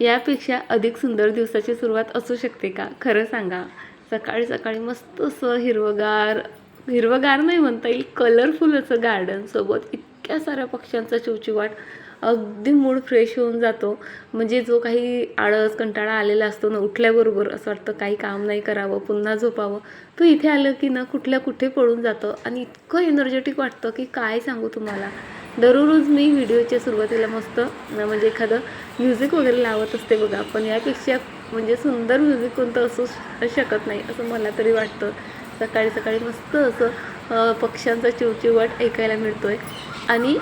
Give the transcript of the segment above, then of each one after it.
यापेक्षा अधिक सुंदर दिवसाची सुरुवात असू शकते का? खरं सांगा. सकाळी सकाळी मस्त असं हिरवगार हिरवगार नाही म्हणता येईल कलरफुल असं गार्डन सोबत इतक्या साऱ्या पक्ष्यांचा चिवचिवाट अगदी मूड फ्रेश होऊन जातो. म्हणजे जो काही आळस कंटाळा आलेला असतो ना उठल्याबरोबर असं वाटतं काही काम नाही करावं पुन्हा झोपावं. तो इथे आलं की ना कुठल्या कुठे पळून जातं. आणि इतकं एनर्जेटिक वाटतं की काय सांगू तुम्हाला? दररोज मी व्हिडिओच्या सुरुवातीला मस्त म्हणजे एखादं म्युझिक वगैरे लावत असते बघा. पण यापेक्षा म्हणजे सुंदर म्युझिक कोणतं असू शकत नाही असं मला तरी वाटतं. सकाळी सकाळी मस्त असं पक्ष्यांचा चिवचिवाट ऐकायला मिळतो आहे आणि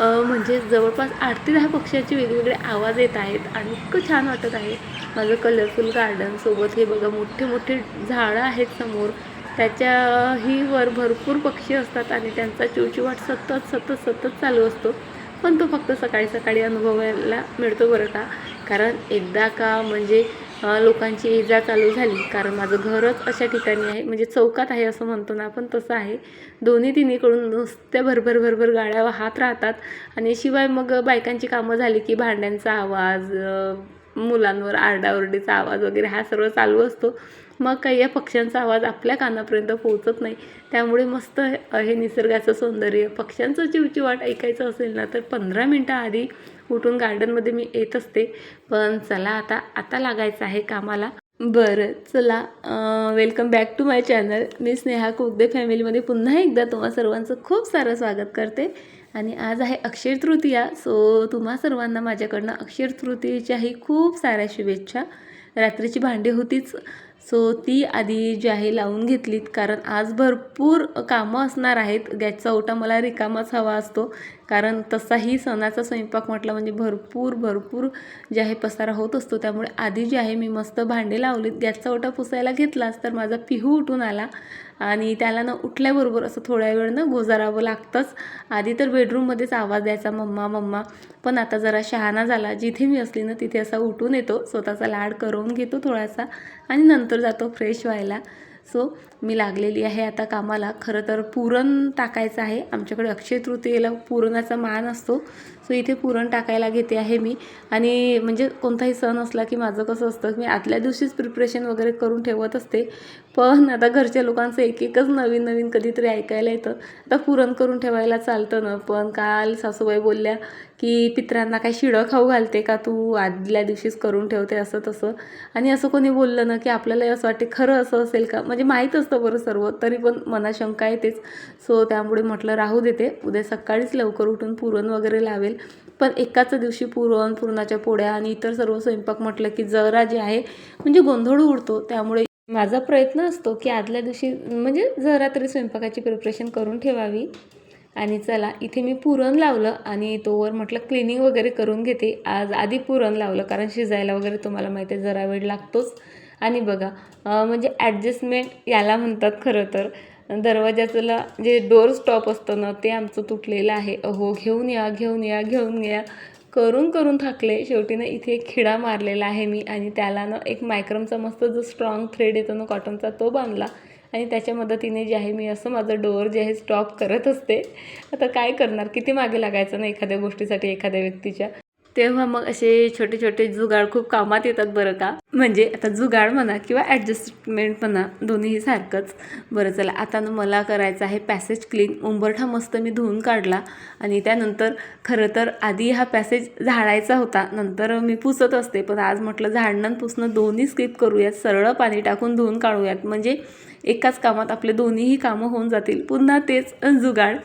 म्हणजे जवळपास आठ ते दहा पक्ष्यांचे वेगवेगळे आवाज येत आहेत आणि इतकं छान वाटत आहे. माझं कलरफुल गार्डनसोबत हे बघा मोठे मोठे झाडं आहेत समोर. त्याच्याही वर भरपूर पक्षी असतात आणि त्यांचा चिवचिवाट सतत सतत सतत चालू असतो. पण तो फक्त सकाळी सकाळी अनुभवायला मिळतो बरं का. कारण एकदा का म्हणजे लोकांची ये जा चालू झाली कारण माझं घरच अशा ठिकाणी आहे म्हणजे चौकात आहे असं म्हणतो ना आपण तसं आहे. दोन्ही तिन्हीकडून नुसत्या भरभर भरभर गाड्या वाहत राहतात आणि शिवाय मग बायकांची कामं झाली की भांड्यांचा आवाज मुलांवर आरडाओरडीचा आवाज वगैरे हा सर्व चालू असतो. मग काही या पक्ष्यांचा आवाज आपल्या कानापर्यंत पोहोचत नाही. त्यामुळे मस्त हे निसर्गाचं सौंदर्य. पक्ष्यांचं चिवचिवाट ऐकायचं असेल ना तर पंधरा मिनटं आधी उठून गार्डनमध्ये मी येत असते. पण चला आता आता लागायचं आहे कामाला. बरं चला welcome back to my channel मी स्नेहा कुगदे फॅमिलीमध्ये पुन्हा एकदा तुम्हा सर्वांचं खूप सारं स्वागत करते. आणि आज आहे अक्षय तृतीया. सो तुम्हा सर्वांना माझ्याकडनं अक्षय तृतीयेच्याही खूप साऱ्या शुभेच्छा. रात्रीची भांडी होतीच. सो ती आधी जी आहे लावून घेतलीत कारण आज भरपूर कामं असणार आहेत. गॅसचा ओटा मला रिकामाच हवा असतो. कारण तसाही सणाचा स्वयंपाक म्हटला म्हणजे भरपूर भरपूर जे आहे पसारा होत असतो. त्यामुळे आधी जे आहे मी मस्त भांडे लावलीत. गॅसचा ओटा पुसायला घेतलाच तर माझा पिहू उठून आला. आणि त्याला ना उठल्याबरोबर असं थोड्या वेळ ना गोजारावं लागतंच. आधी तर बेडरूममध्येच आवाज द्यायचा मम्मा मम्मा. पण आता जरा शहाणा झाला. जिथे मी असली ना तिथे असा उठून येतो. स्वतःचा लाड करून घेतो थोडासा आणि नंतर जातो फ्रेश व्हायला. सो मी लागलेली आहे आता कामाला. खरं तर पुरण टाकायचं आहे. आमच्याकडे अक्षय तृतीयेला पुरणाचा मान असतो. सो इथे पुरण टाकायला घेते आहे मी. आणि म्हणजे कोणताही सण असला की माझं कसं असतं मी आदल्या दिवशीच प्रिपरेशन वगैरे करून ठेवत असते. पण आता घरच्या लोकांचं एक एकच नवीन नवीन कधीतरी ऐकायला येतं. आता पुरण करून ठेवायला चालतं ना. पण काल सासूबाई बोलल्या की पित्रांना काय शिळं खाऊ घालते का तू? आदल्या दिवशीच करून ठेवते असं तसं. आणि असं कोणी बोललं ना की आपल्यालाही असं वाटते खरं असं असेल का? म्हणजे माहीत असतं बरं सर्व तरी पण मनात शंका येतेच सो त्यामुळे म्हटलं राहू देते उद्या सकाळीच लवकर उठून पुरण वगैरे लावेल. पण एकाच दिवशी पुरण पुरणाच्या पोळ्या आणि इतर सर्व स्वयंपाक म्हटलं की जरा जे आहे म्हणजे गोंधळ उडतो. त्यामुळे माझा प्रयत्न असतो की आदल्या दिवशी म्हणजे जरा तरी स्वयंपाकाची प्रिपरेशन करून ठेवावी. आणि चला इथे मी पुरण लावलं आणि तोवर म्हटलं क्लिनिंग वगैरे करून घेते. आज आधी पुरण लावलं कारण शिजायला वगैरे तुम्हाला माहिती आहे जरा वेळ लागतोच. आणि बघा म्हणजे ॲडजस्टमेंट याला म्हणतात खरं तर. दरवाजाचं जे डोअर स्टॉप असतं ना ते आमचं तुटलेलं आहे. अहो घेऊन या घेऊन या घेऊन या. करून करून थकले. शेवटी ना इथे एक खिडा मारलेला आहे मी आणि त्याला ना एक मायक्रमचा मस्त जो स्ट्रॉंग थ्रेड येतो ना कॉटनचा तो बांधला. आणि त्याच्या मदतीने जे आहे मी असं माझं डोअर जे आहे स्टॉप करत असते. आता काय करणार? किती मागे लागायचं ना एखाद्या गोष्टीसाठी एखाद्या व्यक्तीच्या? तेव्हा मग असे छोटे छोटे जुगाड खूप कामात येतात बरं का. म्हणजे आता जुगाड म्हणा किंवा ॲडजस्टमेंट म्हणा दोन्हीही सारखंच. बरं चला आता ना मला करायचं आहे पॅसेज क्लीन उंबरठा मस्त मी धुवून काढला आणि त्यानंतर खरं तर आधी हा पॅसेज झाडायचा होता. नंतर मी पुसत असते पण आज म्हटलं झाडणं आणि पुसणं दोन्ही स्किप करूयात. सरळ पाणी टाकून धुवून काढूयात. म्हणजे एकाच कामात आपले दोन्हीही कामं होऊन जातील. पुन्हा तेच जुगाड.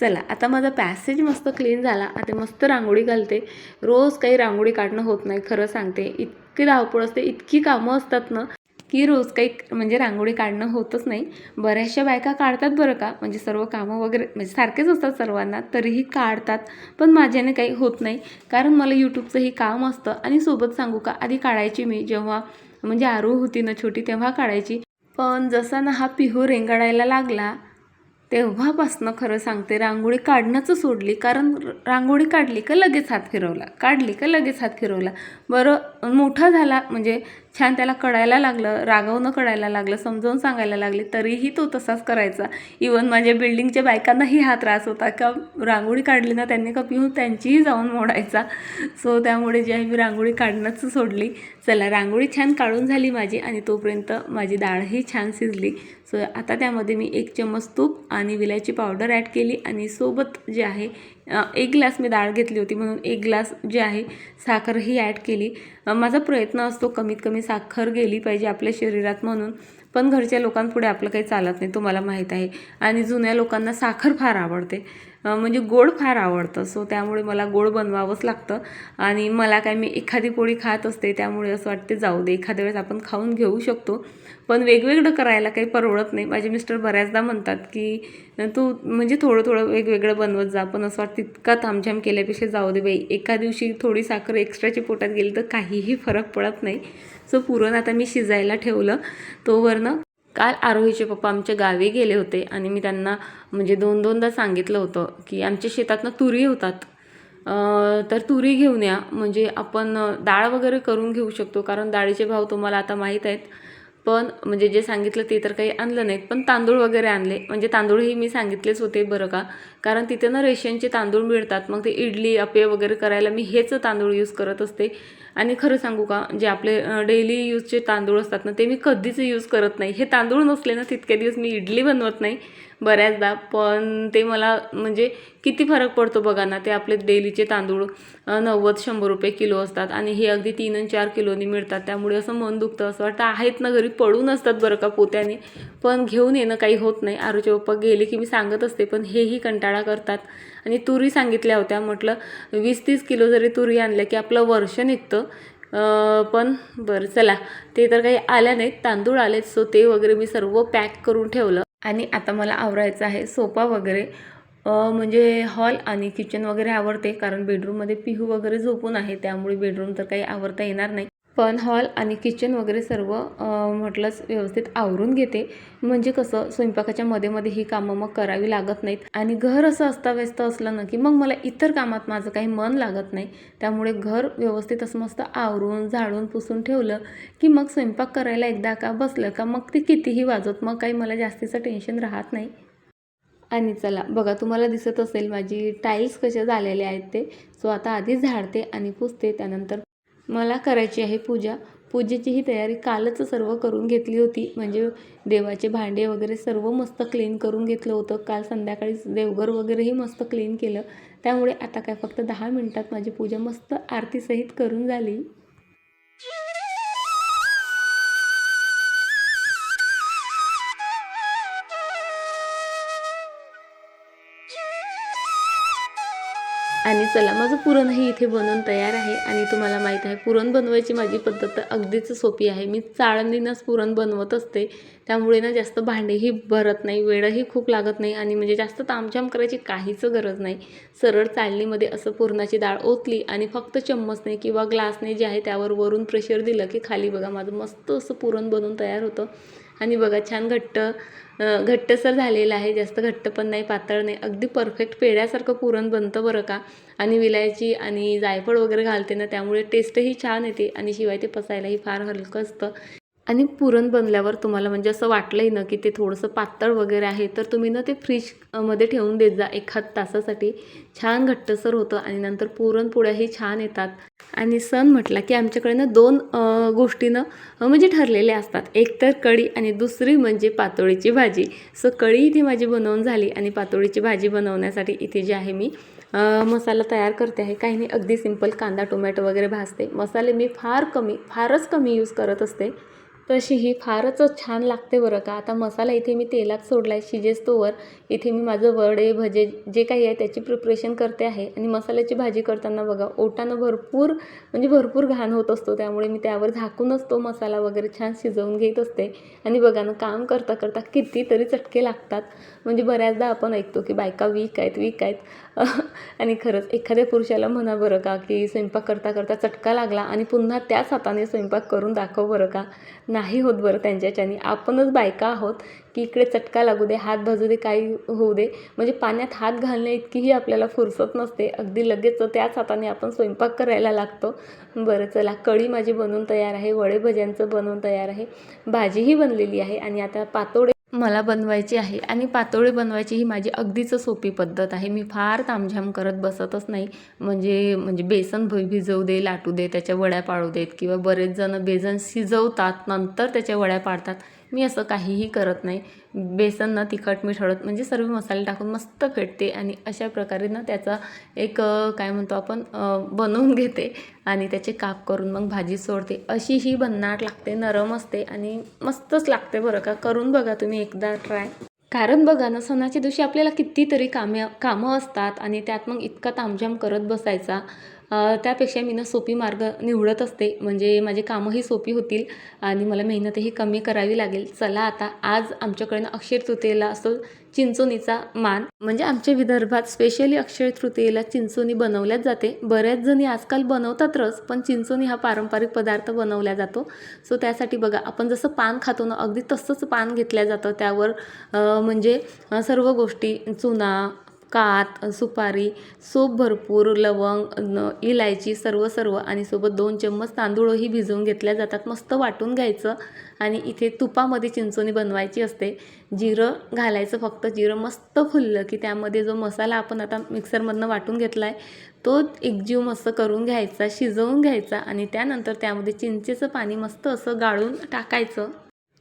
चला आता माझा पॅसेज मस्त क्लीन झाला. आता मस्त रांगोळी घालते. रोज काही रांगोळी काढणं होत नाही खरं सांगते. इतकी धावपळ असते इतकी कामं असतात ना की रोज काही म्हणजे रांगोळी काढणं होतच नाही. बऱ्याचशा बायका काढतात बरं का म्हणजे सर्व कामं वगैरे म्हणजे सारखेच असतात सर्वांना तरीही काढतात. पण माझ्याने काही होत नाही. कारण मला यूट्यूबचंही काम असतं. आणि सोबत सांगू का आधी काढायची मी जेव्हा म्हणजे आरू होती ना छोटी तेव्हा काढायची. पण जसा ना हा पिहू रेंगाळायला लागला तेव्हापासनं खरं सांगते रांगोळी काढणंच सोडली. कारण रांगोळी काढली का लगेच हात फिरवला? काढली का लगेच हात फिरवला? बरं मोठा झाला म्हणजे छान त्याला कळायला लागलं रागवणं कळायला लागलं समजावून सांगायला लागले तरीही तो तसाच करायचा. इवन माझ्या बिल्डिंगच्या बायकांनाही हा त्रास होता. का रांगोळी काढली ना त्यांनी का पिऊन त्यांचीही जाऊन मोडायचा. सो त्यामुळे जे आहे मी रांगोळी काढणंच सोडली. चला रांगोळी छान काढून झाली माझी आणि तोपर्यंत माझी डाळही छान शिजली. सो आता त्यामध्ये मी एक चम्मच तूप आणि विलायची पावडर ॲड केली आणि सोबत जे आहे एक ग्लास मी डाळ घेतली होती म्हणून एक ग्लास जे आहे साखरही ॲड केली. माझा प्रयत्न असतो कमीत कमी साखर गेली पाहिजे आपल्या शरीरात म्हणून. पण घरच्या लोकांपुढे आपलं काही चालत नाही तुम्हाला माहीत आहे. आणि जुन्या लोकांना साखर फार आवडते. म्हणजे गोड फार आवडतं. सो त्यामुळे मला गोड बनवावंच लागतं. आणि मला काय मी एखादी पोळी खात असते त्यामुळे असं वाटते जाऊ दे एखाद्या वेळेस आपण खाऊन घेऊ शकतो. पण वेगवेगळं करायला काही परवडत नाही. माझे मिस्टर बऱ्याचदा म्हणतात की तू म्हणजे थोडं थोडं वेगवेगळं बनवत जा. पण असं वाटतं इतका तामझाम केल्यापेक्षा जाऊ दे बाई एका दिवशी थोडी साखर एक्स्ट्राची पोटात गेली तर काही काहीही फरक पडत नाही. सो पुरण आता मी शिजायला ठेवलं. तोवरनं काल आरोहीचे पप्पा आमच्या गावी गेले होते आणि मी त्यांना म्हणजे दोन दोनदा सांगितलं होतं की आमच्या शेतातनं तुरी होतात तर तुरी घेऊन या. म्हणजे आपण डाळ वगैरे करून घेऊ शकतो कारण डाळीचे भाव तुम्हाला आता माहीत आहेत. पण म्हणजे जे सांगितलं ते तर काही आणलं नाहीत. पण तांदूळ वगैरे आणले. म्हणजे तांदूळही मी सांगितलेच होते बरं का. कारण तिथे ना रेशनचे तांदूळ मिळतात. मग ते इडली अपे वगैरे करायला मी हेच तांदूळ यूज करत असते. आणि खरं सांगू का जे आपले डेली यूजचे तांदूळ असतात ना ते मी कधीच यूज करत नाही. हे तांदूळ नसले ना तितके दिवस मी इडली बनवत नाही बऱ्याचदा. पण ते मला म्हणजे किती फरक पडतो बघा ना ते आपले डेलीचे तांदूळ नव्वद शंभर रुपये किलो असतात आणि हे अगदी तीन आणि चार किलोनी मिळतात. त्यामुळे असं मन दुखतं असं वाटतं आहेत ना घरी पडून असतात बरं का पोत्याने पण घेऊन येणं काही होत नाही. आरूचे पप्पा गेले की मी सांगत असते पण हेही कंटाळा करतात. आणि तुरी सांगितल्या होत्या. म्हटलं वीस तीस किलो जरी तुरी आणल्या की आपलं वर्ष निघतं. पण बरं चला. ते तर काही आल्या नाहीत तांदूळ आलेत. सो ते वगैरे मी सर्व पॅक करून ठेवलं. आणि आता मला आवरायचं आहे सोफा वगैरे. म्हणजे हॉल आणि किचन वगैरे आवडते कारण बेडरूममध्ये पिहू वगैरे झोपून आहे त्यामुळे बेडरूम तर काही आवरता येणार नाही. पण हॉल आणि किचन वगैरे सर्व म्हटलंच व्यवस्थित आवरून घेते. म्हणजे कसं स्वयंपाकाच्या मध्ये मध्ये ही कामं मग करावी लागत नाहीत. आणि घर असं अस्ताव्यस्त असलं ना की मग मला इतर कामात माझं काही मन लागत नाही. त्यामुळे घर व्यवस्थित असं मस्त आवरून झाडून पुसून ठेवलं की मग स्वयंपाक करायला एकदा का बसलं का मग ते कितीही वाजवत मग काही मला जास्तीचं टेन्शन राहत नाही. आणि चला बघा तुम्हाला दिसत असेल माझी टाईल्स कशा झालेल्या आहेत ते. सो आता आधी झाडते आणि पुसते त्यानंतर मला करायची आहे पूजा. पूजेची ही तयारी कालच सर्व करून घेतली होती. म्हणजे देवाचे भांडे वगैरे सर्व मस्त क्लीन करून घेतलं होतं. काल संध्याकाळीच देवघर वगैरेही मस्त क्लीन केलं. त्यामुळे आता काय फक्त दहा मिनटात माझी पूजा मस्त आरतीसहित करून झाली. चला माझं पुरणही इथे बनवून तयार आहे आणि तुम्हाला माहीत आहे पुरण बनवायची माझी पद्धत तर अगदीच सोपी आहे. मी चाळणीनंच पुरण बनवत असते त्यामुळे ना जास्त भांडेही भरत नाही वेळही खूप लागत नाही आणि म्हणजे जास्त तामझाम करायची काहीच गरज नाही. सरळ चाळणीमध्ये असं पुरणाची डाळ ओतली आणि फक्त चम्मचने किंवा ग्लासने जे आहे त्यावर वरून प्रेशर दिलं की खाली बघा माझं मस्त असं पुरण बनवून तयार होतं. आणि बघा छान घट्ट घट्टसर झालेलं आहे जास्त घट्ट पण नाही पातळ नाही. अगदी परफेक्ट पेढ्यासारखं पुरण बनतं बरं का. आणि विलायची आणि जायफळ वगैरे घालते ना त्यामुळे टेस्टही छान येते आणि शिवाय ते पसायलाही फार हलकं असतं. आणि पुरण बनल्यावर तुम्हाला म्हणजे असं वाटलंही ना की ते थोडंसं पातळ वगैरे आहे तर तुम्ही ना ते फ्रीजमध्ये ठेवून देत जा एखाद तासासाठी. छान घट्टसर होतं आणि नंतर पुरणपोळ्याही छान येतात. आणि सण म्हटला की आमच्याकडे ना दोन गोष्टीनं म्हणजे ठरलेल्या असतात. एक तर कढी आणि दुसरी म्हणजे पातोळीची भाजी. सो कढी इथे माझी बनवून झाली आणि पातोळीची भाजी बनवण्यासाठी इथे जे आहे मी मसाला तयार करते आहे. काही नाही अगदी सिंपल कांदा टोमॅटो वगैरे भाजते. मसाले मी फार कमी फारच कमी यूज करत असते. तशी ही फारच छान लागते बरं का. आता मसाला इथे मी तेलात सोडला आहे शिजेस्तोवर. इथे मी माझं वडे भजे जे काही आहे त्याची प्रिपरेशन करते आहे. आणि मसाल्याची भाजी करताना बघा ओटानं भरपूर म्हणजे भरपूर घाण होत असतो. त्यामुळे मी त्यावर झाकूनच तो मसाला वगैरे छान शिजवून घेत असते. आणि बघा ना काम करता करता कितीतरी चटके लागतात. म्हणजे बऱ्याचदा आपण ऐकतो की बायका वीक आहेत वीक आहेत. आणि खरंच एखाद्या पुरुषाला म्हणा बरं का की स्वयंपाक करता करता चटका लागला आणि पुन्हा त्याच हाताने स्वयंपाक करून दाखव बरं का. नाही होत बरं त्यांच्याच्याने. आपणच बायका आहोत की इकडे चटका लागू दे हात भाजू दे काही होऊ दे. म्हणजे पाण्यात हात घालणे इतकीही आपल्याला फुरसत नसते. अगदी लगेच त्याच हाताने आपण स्वयंपाक करायला लागतो. बरं चला. कढी माझी बनवून तयार आहे. वडे भज्यांचं बनवून तयार आहे. भाजीही बनलेली आहे आणि आता पातोडे मला बनवायची आहे आणि पातोळी बनवायची ही माझी अगदीच सोपी पद्धत आहे. मी फार तामझाम करत बसतच नाही. म्हणजे म्हणजे बेसन भ भिजवू दे लाटू दे त्याच्या वड्या पाळू देत किंवा बरेच जण बेसन शिजवतात नंतर त्याच्या वड्या पाडतात. मी असं काहीही करत नाही. बेसन न तिखट मीठ हळद म्हणजे सर्व मसाले टाकून मस्त फेटते आणि अशा प्रकारे ना त्याचा एक काय म्हणतो आपण बनवून घेते आणि त्याचे काप करून मग भाजी सोडते. अशी ही भन्नाट लागते नरम असते आणि मस्तच लागते बरं का. करून बघा तुम्ही एकदा ट्राय. कारण बघा ना सणाच्या दिवशी आपल्याला कितीतरी कामे कामं असतात आणि त्यात मग इतका तामझाम करत बसायचा. त्यापेक्षा मी ना सोपी मार्ग निवडत असते. म्हणजे माझी कामंही सोपी होतील आणि मला मेहनतही कमी करावी लागेल. चला आता आज आमच्याकडे ना अक्षय तृतीयेला असतो चिंचोनीचा मान. म्हणजे आमच्या विदर्भात स्पेशली अक्षय तृतीयेला चिंचोनी बनवल्याच जाते. बऱ्याच जणी आजकाल बनवतातच पण चिंचोनी हा पारंपरिक पदार्थ बनवला जातो. सो त्यासाठी बघा आपण जसं पान खातो ना अगदी तसंच पान घेतलं जातं त्यावर. म्हणजे सर्व गोष्टी चुना कात सुपारी सूप भरपूर लवंग इलायची सर्व सर्व आणि सोबत दोन चम्मच तांदूळही भिजवून घेतल्या जातात. मस्त वाटून घ्यायचं आणि इथे तुपामध्ये चिंचोणी बनवायची असते. जिरं घालायचं फक्त. जिरं मस्त फुललं की त्यामध्ये जो मसाला आपण आता मिक्सरमधनं वाटून घेतला आहे तो एकजीव मस्त करून घ्यायचा शिजवून घ्यायचा आणि त्यानंतर त्यामध्ये चिंचेचं पाणी मस्त असं गाळून टाकायचं.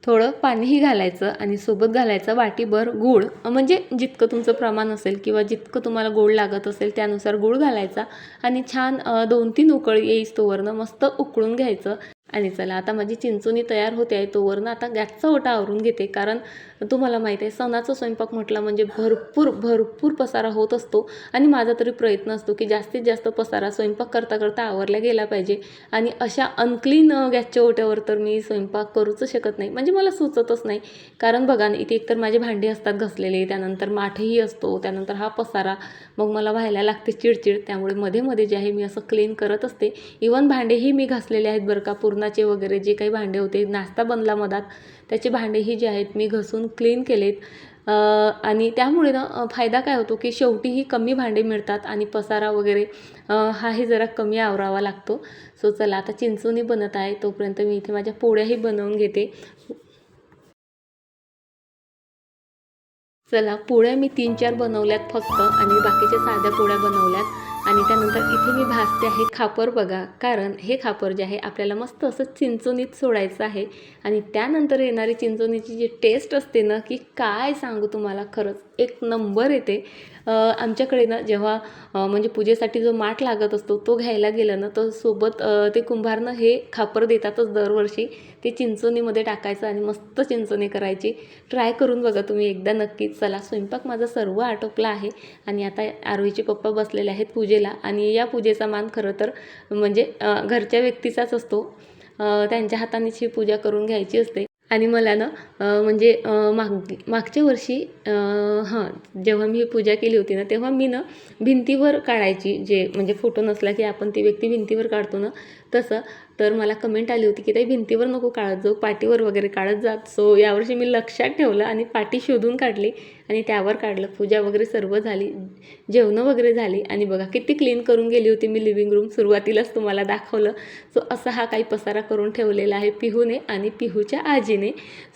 थोडं पाणीही घालायचं आणि सोबत घालायचं वाटीभर गूळ. म्हणजे जितकं तुमचं प्रमाण असेल किंवा जितकं तुम्हाला गोड लागत असेल त्यानुसार गूळ घालायचा आणि छान दोन तीन उकळी येईस तोवरनं मस्त उकळून घ्यायचं. आणि चला आता माझी चिंचोणी तयार होते आहे तोवरनं. आता गॅसचा ओटा आवरून घेते कारण तुम्हाला माहीत आहे सणाचा स्वयंपाक म्हटला म्हणजे भरपूर भरपूर पसारा होत असतो. आणि माझा तरी प्रयत्न असतो की जास्तीत जास्त पसारा स्वयंपाक करता करता आवरला गेला पाहिजे. आणि अशा अनक्लीन गॅसच्या ओट्यावर तर मी स्वयंपाक करूच शकत नाही. म्हणजे मला सुचतच नाही. कारण बघा ना इथे एकतर माझे भांडे असतात घसलेले त्यानंतर माठही असतो त्यानंतर हा पसारा मग मला व्हायला लागते चिडचिड. त्यामुळे मध्ये मध्ये जे आहे मी असं क्लीन करत असते. इवन भांडेही मी घासलेले आहेत बरं का पूर्णाचे वगैरे जे काही भांडे होते नाश्ता बनला मधात. त्याचे भांडेही जे आहेत मी घसून क्लीन केलेत. आणि त्यामुळे ना फायदा काय होतो की शेवटीही कमी भांडे मिळतात आणि पसारा वगैरे हाही जरा कमी आवरावा लागतो. सो चला आता चिंचोनी बनत आहे तोपर्यंत मी इथे माझ्या पोळ्याही बनवून घेते. चला पोळ्या मी तीन चार बनवल्यात फक्त आणि बाकीच्या साध्या पोळ्या बनवल्यात. आणि त्यानंतर इथे मी भाजते आहे खापर बघा. कारण हे खापर जे आहे आपल्याला मस्त असं चिंचोणीत सोडायचं आहे. आणि त्यानंतर येणारी चिंचोणीची जी टेस्ट असते ना की काय सांगू तुम्हाला खरंच एक नंबर येते. आमच्याकडे ना जेव्हा म्हणजे पूजेसाठी जो माठ लागत असतो तो घ्यायला गेलं ना तर सोबत ते कुंभारनं हे खापर देतातच दरवर्षी. ते चिंचोनीमध्ये टाकायचं आणि मस्त चिंचोनी करायची. ट्राय करून बघा तुम्ही एकदा नक्कीच. चला स्वयंपाक माझा सर्व आटोपला आहे आणि आता आरोहीचे पप्पा बसलेले आहेत पूजेला आणि या पूजेचा मान खरं तर म्हणजे घरच्या व्यक्तीचाच असतो. त्यांच्या हातानेच ही पूजा करून घ्यायची असते. आणि मला ना म्हणजे माग मागच्या वर्षी हां जेव्हा मी पूजा केली होती ना तेव्हा मी ना भिंतीवर काढायची जे म्हणजे फोटो नसला की आपण ती व्यक्ती भिंतीवर काढतो ना तसं. तर मला कमेंट आली होती की ताई भिंतीवर नको काढत जाऊ पाटीवर वगैरे काढत जात. सो यावर्षी मी लक्षात ठेवलं आणि पाटी शोधून काढली आणि त्यावर काढलं. पूजा वगैरे सर्व झाली जेवणं वगैरे झाली आणि बघा किती क्लीन करून गेली होती मी लिव्हिंग रूम सुरुवातीलाच तुम्हाला दाखवलं. सो असा हा काही पसारा करून ठेवलेला आहे पिहूने आणि पिहूच्या आजीने.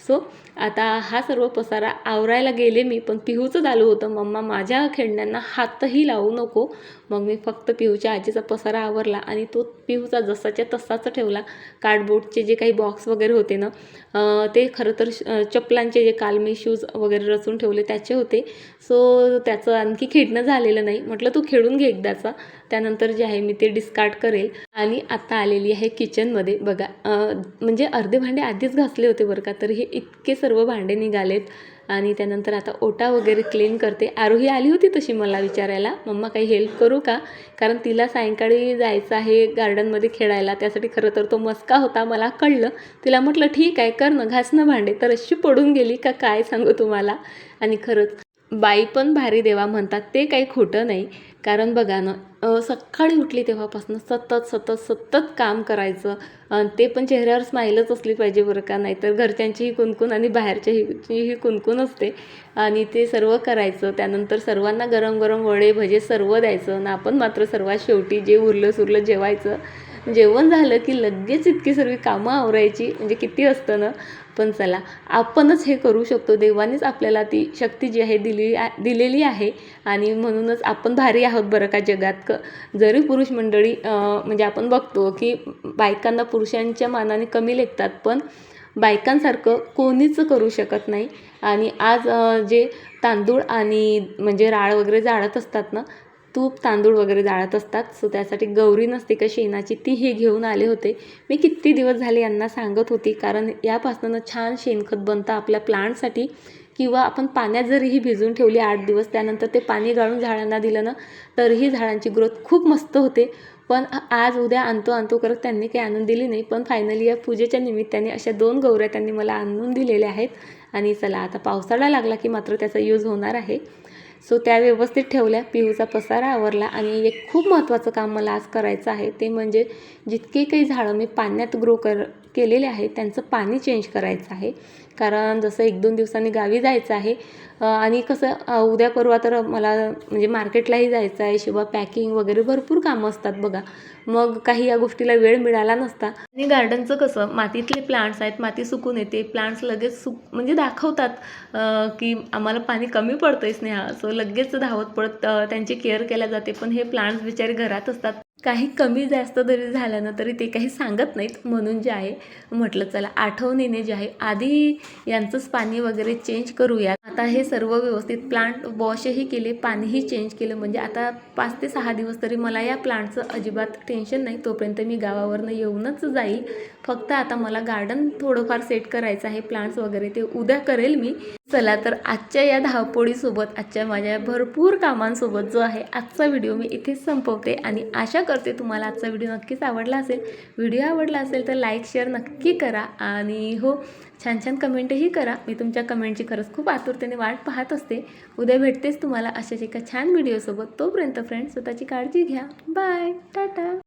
सो आता हा सर्व पसारा आवरायला गेले मी पण पिहूचं झालं होतं. मम्मा माझ्या खेळण्यांना हातही लावू नको. मग मी फक्त पिहूच्या आजीचा पसारा आवरला आणि तो पिहूचा जसाच्या तसाच ठेवला. कार्डबोर्डचे जे काही बॉक्स वगैरे होते ना ते खरं तर श- चपलांचे जे काल मी शूज वगैरे रचून ठेवले त्याचे होते. सो त्याचं आणखी खेळणं झालेलं नाही. म्हटलं तू खेळून घे एकदाचा. त्यानंतर जे आहे मी ते डिस्कार्ड करेल. आणि आता आलेली आहे किचनमध्ये बघा म्हणजे अर्धे भांडे आधीच घासले होते बरं का तर हे इतके सर्व भांडे निघालेत. आणि त्यानंतर आता ओटा वगैरे क्लीन करते. आरोही आली होती तशी मला विचारायला. मम्मा काही हेल्प करू का? कारण तिला सायंकाळी जायचं आहे गार्डनमध्ये खेळायला. त्यासाठी खरं तर तो मस्का होता मला कळलं. तिला म्हटलं ठीक आहे कर ना घास भांडे. तर अशी पडून गेली का काय सांगू तुम्हाला? आणि खरंच बाई पण भारी देवा म्हणतात ते काही खोटं नाही. कारण बघा ना सकाळी उठली तेव्हापासून सतत सतत सतत काम करायचं. ते पण चेहऱ्यावर स्माईलच असली पाहिजे बरं का? नाहीतर घरच्यांचीही कुणकुण आणि बाहेरच्याहीचीही कुणकुण असते. आणि ते सर्व करायचं. त्यानंतर सर्वांना गरम गरम वडे भजे सर्व द्यायचं. आणि आपण मात्र सर्वात शेवटी जे उरलं सुरलं जेवायचं. जेवण झालं की लगेच इतकी सर्व कामं आवरायची. म्हणजे किती असतं ना? पण चला आपणच हे करू शकतो. देवानेच आपल्याला ती शक्ती जी आहे दिली दिलेली आहे. आणि म्हणूनच आपण भारी आहोत बरं का जगात. क जरी पुरुष मंडळी म्हणजे आपण बघतो की बायकांना पुरुषांच्या मानाने कमी लेखतात पण बायकांसारखं कोणीच करू शकत नाही. आणि आज जे तांदूळ आणि म्हणजे राळ वगैरे जाळत असतात ना तूप तांदूळ वगैरे जाळत असतात. सो त्यासाठी गौरी नसते का शेणाची? ती हे घेऊन आले होते. मी किती दिवस झाले यांना सांगत होती. कारण यापासून छान शेणखत बनतं आपल्या प्लांटसाठी. किंवा आपण पाण्यात जरीही भिजून ठेवली आठ दिवस त्यानंतर ते पाणी गाळून झाडांना दिलं ना तरीही झाडांची ग्रोथ खूप मस्त होते. पण आज उद्या आणतो आणतो करत त्यांनी काही आणून दिली नाही. पण फायनली या पूजेच्या निमित्ताने अशा दोन गौऱ्या त्यांनी मला आणून दिलेल्या आहेत. आणि चला आता पावसाळा लागला की मात्र त्याचा यूज होणार आहे. सो त्या व्यवस्थित ठेवल्या पिहूचा पसारा आवरला आणि एक खूप महत्त्वाचं काम मला आज करायचं आहे ते म्हणजे जितके काही झाडं मी पाण्यात ग्रो कर केलेले आहे त्यांचं पाणी चेंज करायचं आहे. कारण जसं एक दोन दिवसांनी गावी जायचं आहे आणि कसं उद्या परवा तर मला म्हणजे मार्केटलाही जायचं आहे शिवाय पॅकिंग वगैरे भरपूर कामं असतात बघा. मग काही या गोष्टीला वेळ मिळाला नसता. आणि गार्डनचं कसं मातीतले प्लांट्स आहेत माती सुकून येते प्लांट्स लगेच सुक म्हणजे दाखवतात की आम्हाला पाणी कमी पडतंय स्नेहा सो लगेच धावत पडत त्यांची केअर केल्या जाते पण हे प्लांट्स बिचारे घरात असतात. काही कमी जास्त जरी झालं ना तरी ते काही सांगत नाहीत. म्हणून जे आहे म्हटलं चला आठवणीने जे आहे आधी यांचंच पाणी वगैरे चेंज करूया आता हे सर्व व्यवस्थित प्लांट वॉशही केले पाणीही चेंज केलं. म्हणजे आता पाच ते सहा दिवस तरी मला या प्लांटचं अजिबात टेन्शन नाही. तोपर्यंत मी गावावरनं येऊनच जाईल. फक्त आता मला गार्डन थोडंफार सेट करायचं आहे. प्लांट्स वगैरे ते उद्या करेल मी. चला तर आजच्या या धावपोळीसोबत आजच्या माझ्या भरपूर कामांसोबत जो आहे आजचा व्हिडिओ मी इथेच संपवते. आणि आशा करते तुम्हाला आजचा व्हिडिओ नक्कीच आवडला असेल. व्हिडिओ आवडला असेल तर लाईक शेअर नक्की करा. आणि हो छान छान कमेंटही करा. मी तुमच्या कमेंटची खरंच खूप आतुरतेने वाट पाहत असते. उद्या भेटतेच तुम्हाला अशाच एका छान व्हिडिओसोबत. तोपर्यंत फ्रेंड्स स्वतःची काळजी घ्या. बाय टाटा